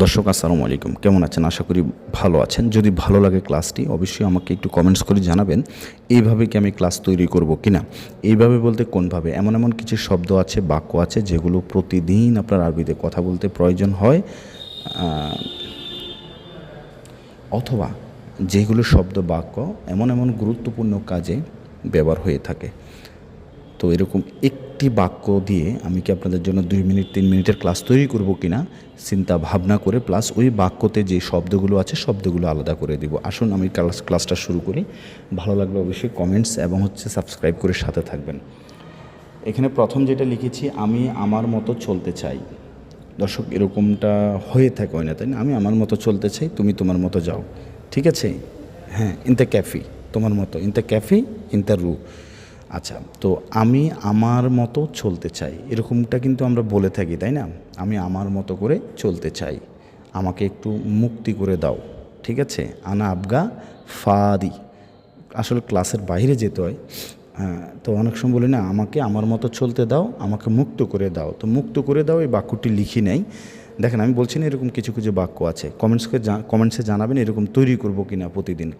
দর্শক, আসসালামু আলাইকুম। কেমন আছেন? আশা করি ভালো আছেন। যদি ভালো লাগে ক্লাসটি, অবশ্যই আমাকে একটু কমেন্টস করে জানাবেন, এইভাবে কি আমি ক্লাস তৈরি করব কি না এইভাবে বলতে কোনভাবে এমন এমন কিছু শব্দ আছে, বাক্য আছে, যেগুলো প্রতিদিন আপনার আরবিতে কথা বলতে প্রয়োজন হয় অথবা যেগুলো শব্দ, বাক্য এমন এমন গুরুত্বপূর্ণ কাজে ব্যবহার হয়ে থাকে। তো এরকম একটি বাক্য দিয়ে আমি কি আপনাদের জন্য দুই মিনিট, তিন মিনিটের ক্লাস তৈরি করব কি না চিন্তা ভাবনা করে প্লাস ওই বাক্যতে যে শব্দগুলো আছে, শব্দগুলো আলাদা করে দিব। আসুন, আমি ক্লাস, ক্লাসটা শুরু করি। ভালো লাগলে অবশ্যই কমেন্টস এবং হচ্ছে সাবস্ক্রাইব করে সাথে থাকবেন। এখানে প্রথম যেটা লিখেছি, আমি আমার মতো চলতে চাই। দর্শক, এরকমটা হয়ে থাকে হয় না, তাই না? আমি আমার মতো চলতে চাই, তুমি তোমার মতো যাও। ঠিক আছে? হ্যাঁ ইন দ্য ক্যাফি তোমার মতো in the cafe in the রু আচ্ছা তো আমি আমার মতো চলতে চাই। এরকমটা কিন্তু আমরা বলে থাকি তাই না? আমি আমার মতো করে চলতে চাই। আমাকে একটু মুক্তি করে দাও ঠিক আছে? আনা আবগা ফাদি। আসলে ক্লাসের বাইরে যেতে হয়। হ্যাঁ, তো অনেক সময় বলি না আমাকে আমার মতো চলতে দাও আমাকে মুক্ত করে দাও। তো মুক্ত করে দাও এই বাক্যটি লিখি নেই। দেখেন, আমি বলছি না এরকম কিছু কিছু বাক্য আছে। কমেন্টসকে কমেন্টসে জানাবেন এরকম তৈরি করব কি না প্রতিদিন।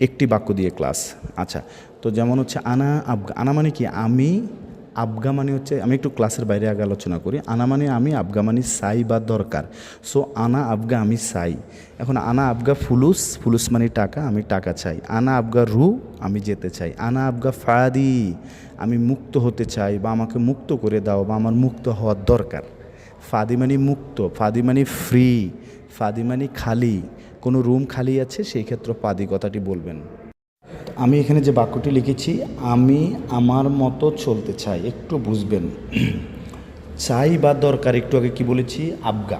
একটি বাক্য দিয়ে ক্লাস আচ্ছা তো যেমন হচ্ছে, আনা আবগা আনা মানে কি? আমি আবগা মানে হচ্ছে, আমি একটু ক্লাসের বাইরে আগে আলোচনা করি। আনা মানে আমি, আবগা মানে সাই বা দরকার। সো আনা আবগা আমি সাই। এখন আনা আবগা ফুলুস ফুলুস মানে টাকা, আমি টাকা চাই। আনা আবগা রু, আমি যেতে চাই। আনা আবগা ফাদি, আমি মুক্ত হতে চাই বা আমাকে মুক্ত করে দাও বা আমার মুক্ত হওয়ার দরকার। ফাদি মানে মুক্ত ফাদি মানে ফ্রি ফাদি মানে খালি, কোনো রুম খালি আছে? সেই ক্ষেত্রে পাদি কথাটি বলবেন। আমি এখানে যে বাক্যটি লিখেছি, আমি আমার মতো চলতে চাই, একটু বুঝবেন। চাই বা দরকার, একটু আগে কি বলেছি? আবগা।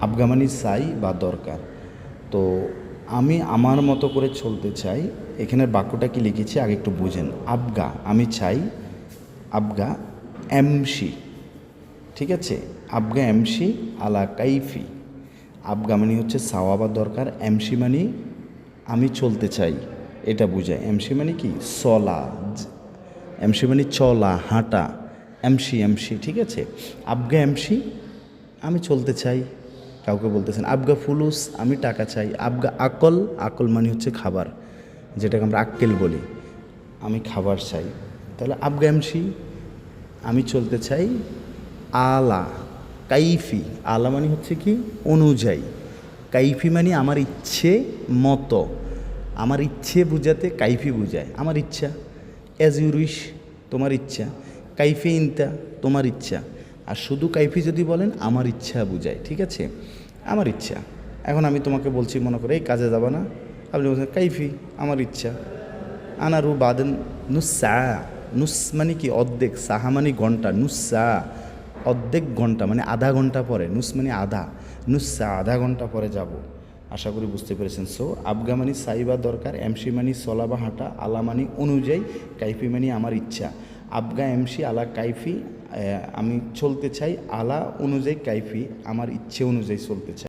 আবগা মানে চাই বা দরকার। তো আমি আমার মতো করে চলতে চাই এখানের বাক্যটা কি লিখেছি? আগে একটু বুঝেন। আবগা, আমি চাই আবগা এমসি ঠিক আছে? আবগা এমসি আলা কাইফি। আবগা মানে হচ্ছে সাওয়া বা দরকার, এমসি মানে আমি চলতে চাই, এটা বোঝায়। এমসি মানে কি? চলা, এমসি মানে চলা, হাঁটা, এমসি এমসি, ঠিক আছে? আবগা এমসি, আমি চলতে চাই, কাউকে বলতেছেন। আবগা ফুলুস, আমি টাকা চাই। আবগা আকল আকল মানে হচ্ছে খাবার, যেটাকে আমরা আক্কেল বলি, আমি খাবার চাই। তাহলে আবগা এমসি, আমি চলতে চাই আলা, কাইফি, আলা মানে হচ্ছে কি? অনুযায়ী। কাইফি মানে আমার ইচ্ছে মতো। আমার ইচ্ছে বুঝাতে কাইফি বুঝায়। আমার ইচ্ছা। অ্যাজ ইউ উইশ তোমার ইচ্ছা। কাইফি ইনতা, তোমার ইচ্ছা। আর শুধু কাইফি যদি বলেন, আমার ইচ্ছা বুঝায়। ঠিক আছে? আমার ইচ্ছা। এখন আমি তোমাকে বলছি, মনে করে, এই কাজে যাবা না। আপনি বলছেন, কাইফি, আমার ইচ্ছা। আনারু বাদেন নুসা নুস মানে কি? অর্ধেক। সাহা মানে ঘণ্টা। নুসা অর্ধেক ঘণ্টা মানে আধা ঘণ্টা পরে, নুস মানে আধা, নুসা আধা ঘণ্টা পরে যাব। আশা করি বুঝতে পেরেছেন। সো আবগা মানি সাইবা দরকার এমসি মানি সলা বা হাঁটা আলা মানি অনুযায়ী কাইফি মানি আমার ইচ্ছা। আবগা এমসি আলা কাইফি আমি চলতে চাই আলা অনুযায়ী কাইফি, আমার ইচ্ছে অনুযায়ী চলতে চাই।